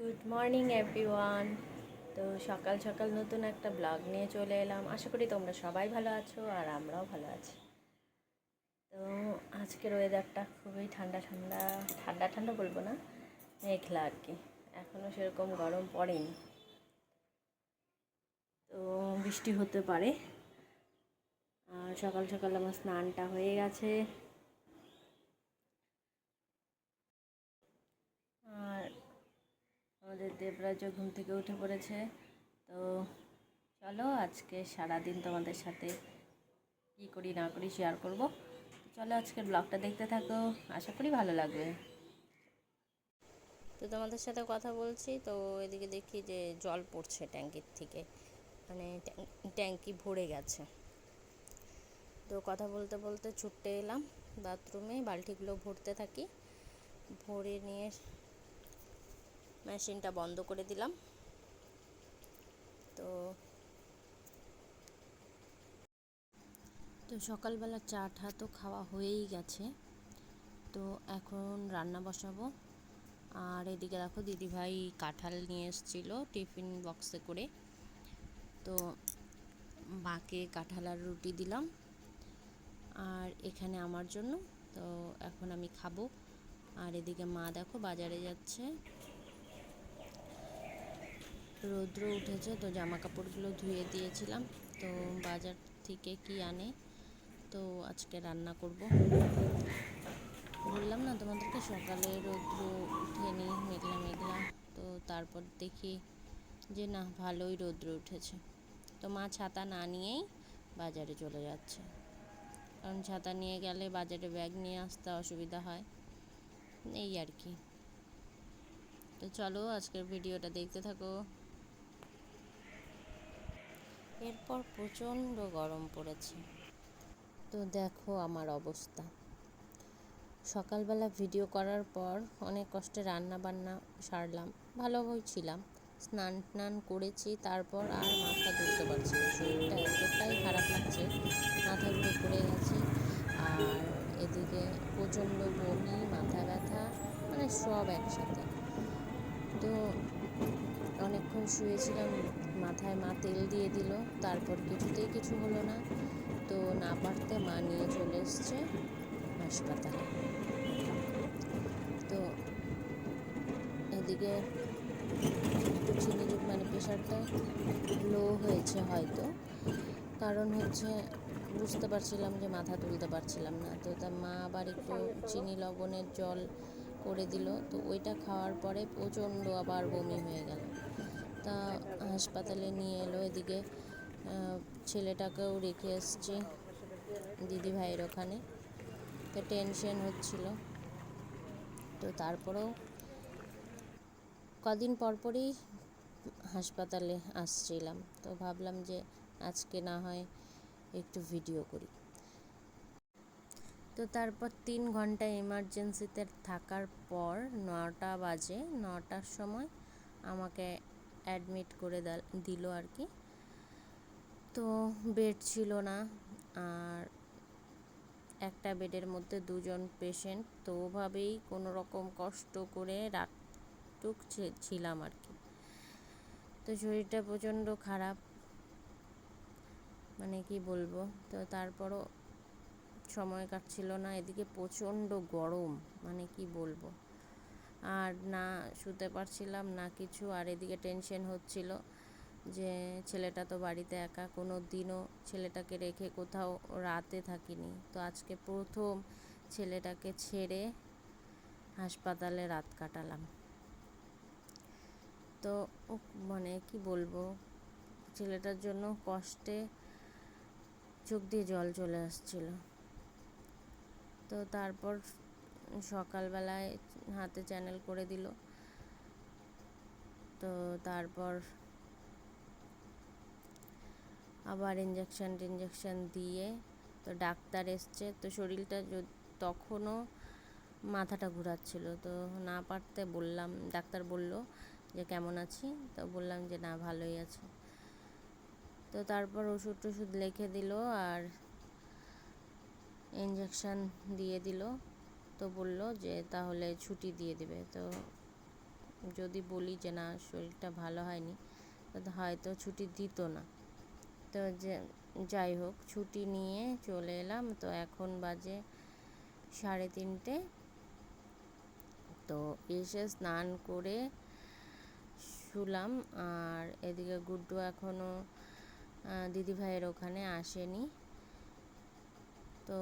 Good morning everyone তো সকাল সকাল নতুন একটা ব্লগ নিয়ে চলে এলাম। আশা করি তোমরা সবাই ভালো আছো আর আমরাও ভালো আছি। তো আজকের ওয়েদারটা খুবই ঠান্ডা ঠান্ডা ঠান্ডা ঠান্ডা বলব না, মেঘলা আর কি। এখনও সেরকম গরম পড়েনি। তো বৃষ্টি হতে পারে। আর সকাল সকাল আমার স্নানটা হয়ে গেছে। আর আমাদের দেবরাজও ঘুম থেকে উঠে পড়েছে। তো চলো আজকে সারাদিন তোমাদের সাথে কী করি না করি শেয়ার করব। চলো আজকের ব্লগটা দেখতে থাকো, আশা করি ভালো লাগবে। তো তোমাদের সাথে কথা বলছি, তো এদিকে দেখি যে জল পড়ছে ট্যাঙ্কির থেকে। মানে ট্যাঙ্কি ভরে গেছে। তো কথা বলতে বলতে ছুটতে এলাম বাথরুমে বালতিগুলো ভরতে থাকি। ভরে নিয়ে মেশিনটা বন্ধ করে দিলাম। তো তো সকালবেলা চা টা তো খাওয়া হয়েই গেছে। তো এখন রান্না বসাবো। আর এদিকে দেখো দিদিভাই কাঁঠাল নিয়ে এসেছিল টিফিন বক্সে করে। তো মাকে কাঁঠাল আর রুটি দিলাম। আর এখানে আমার জন্য। তো এখন আমি খাব। আর এদিকে মা দেখো বাজারে যাচ্ছে। রৌদ্র উঠেছে, তো জামা কাপড়গুলো ধুয়ে দিয়েছিলাম। তো বাজার থেকে কি আনে, তো আজকে রান্না করব। বললাম না তোমাদেরকে, সকালে রৌদ্র উঠেনি, মেঘলা মেঘলা। তো তারপর দেখি যে না, ভালোই রৌদ্র উঠেছে। তো মা ছাতা না নিয়েই বাজারে চলে যাচ্ছে। কারণ ছাতা নিয়ে গেলে বাজারে ব্যাগ নিয়ে আসতে অসুবিধা হয়। এই আর কি। তো চলো আজকের ভিডিওটা দেখতে থাকো। এরপর প্রচণ্ড গরম পড়েছে। তো দেখো আমার অবস্থা। সকালবেলা ভিডিও করার পর অনেক কষ্টে রান্না বান্না সারলাম ভালো ছিলাম। স্নান টান করেছি, তারপর আর মাথা ধরতে পারছি না। শরীরটা এতটাই খারাপ লাগছে, মাথা ঘুরে পড়ে গেছে। আর এদিকে প্রচণ্ড বমি, মাথা ব্যথা মানে সব একসাথে। তো অনেকক্ষণ শুয়েছিলাম মাথায় মা তেল দিয়ে দিল, তারপর কিছুতেই কিছু হলো না। তো না পারতে মা নিয়ে চলে এসছে হাসপাতালে। তো এদিকে চিনি মানে প্রেশারটা লো হয়েছে হয়তো। কারণ হচ্ছে বুঝতে পারছিলাম যে মাথা তুলতে পারছিলাম না। তো তা মা আবার একটু চিনি লবণের জল করে দিল। তো ওইটা খাওয়ার পরে প্রচণ্ড আবার বমি হয়ে গেল। তা হাসপাতালে নিয়ে এলো, এদিকে ছেলেটাকেও রেখে এসছি দিদি ভাইয়ের ওখানে। তো টেনশন হচ্ছিল। তো তারপরেও কদিন পরপরই হাসপাতালে আসছিলাম। তো ভাবলাম যে আজকে না হয় একটু ভিডিও করি। তো তারপর তিন ঘণ্টা এমার্জেন্সিতে থাকার পর নটা বাজে, নটার সময় আমাকে অ্যাডমিট করে দাল- আর কি। তো বেড ছিল না, আর একটা বেডের মধ্যে দুজন পেশেন্ট তো ওভাবেই কোনো রকম কষ্ট করে রাতটুক ছিলাম আর কি। তো শরীরটা প্রচণ্ড খারাপ। মানে কি বলব? তো তারপরও সময় কাটছিল না, এদিকে প্রচণ্ড গরম মানে কি বলব? আর না শুতে পারছিলাম, না কিছু। আর এদিকে টেনশন হচ্ছিল যে ছেলেটা তো বাড়িতে একা, কোনো দিনও ছেলেটাকে রেখে কোথাও রাতে থাকিনি। তো আজকে প্রথম ছেলেটাকে ছেড়ে হাসপাতালে রাত কাটালাম। তো মানে কি বলব, ছেলেটার জন্য কষ্টে চোখ দিয়ে জল চলে আসছিল। তো তারপর সকালবেলায় হাতে চ্যানেল করে দিল। তো তারপর আবার ইঞ্জেকশন টিঞ্জেকশন দিয়ে তো ডাক্তার এসছে। তো শরীরটা তখনও মাথাটা ঘোরাচ্ছিল। তো না পারতে বললাম, ডাক্তার বলল যে, কেমন আছি? তো বললাম যে, না, ভালোই আছে। তো তারপর ওষুধ টষুধ লিখে দিল আর ইঞ্জেকশান দিয়ে দিল। তো বলল যে তাহলে ছুটি দিয়ে দিবে। তো যদি বলি যে না, শরীরটা ভালো হয়নি, তো হয়তো ছুটি দিত না। তো যে, যাই হোক, ছুটি নিয়ে চলে এলাম। তো এখন বাজে সাড়ে তিনটে। তো এসে স্নান করে শুলাম। আর এদিকে গুড্ডু এখনও দিদিভাইয়ের ওখানে আসেনি। তো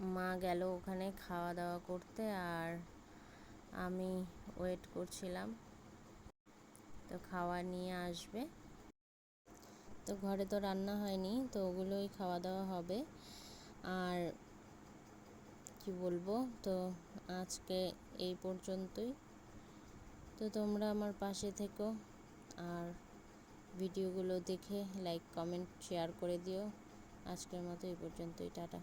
মা গেল ওখানে খাওয়া দাওয়া করতে আর আমি ওয়েট করছিলাম। তো খাওয়া নিয়ে আসবে। তো ঘরে তো রান্না হয়নি, তো ওগুলোই খাওয়া দাওয়া হবে। আর কি বলব, তো আজকে এই পর্যন্তই। তো তোমরা আমার পাশে থেকো আর ভিডিওগুলো দেখে লাইক কমেন্ট শেয়ার করে দিও। আজকের মতো এই পর্যন্তই, টাটা।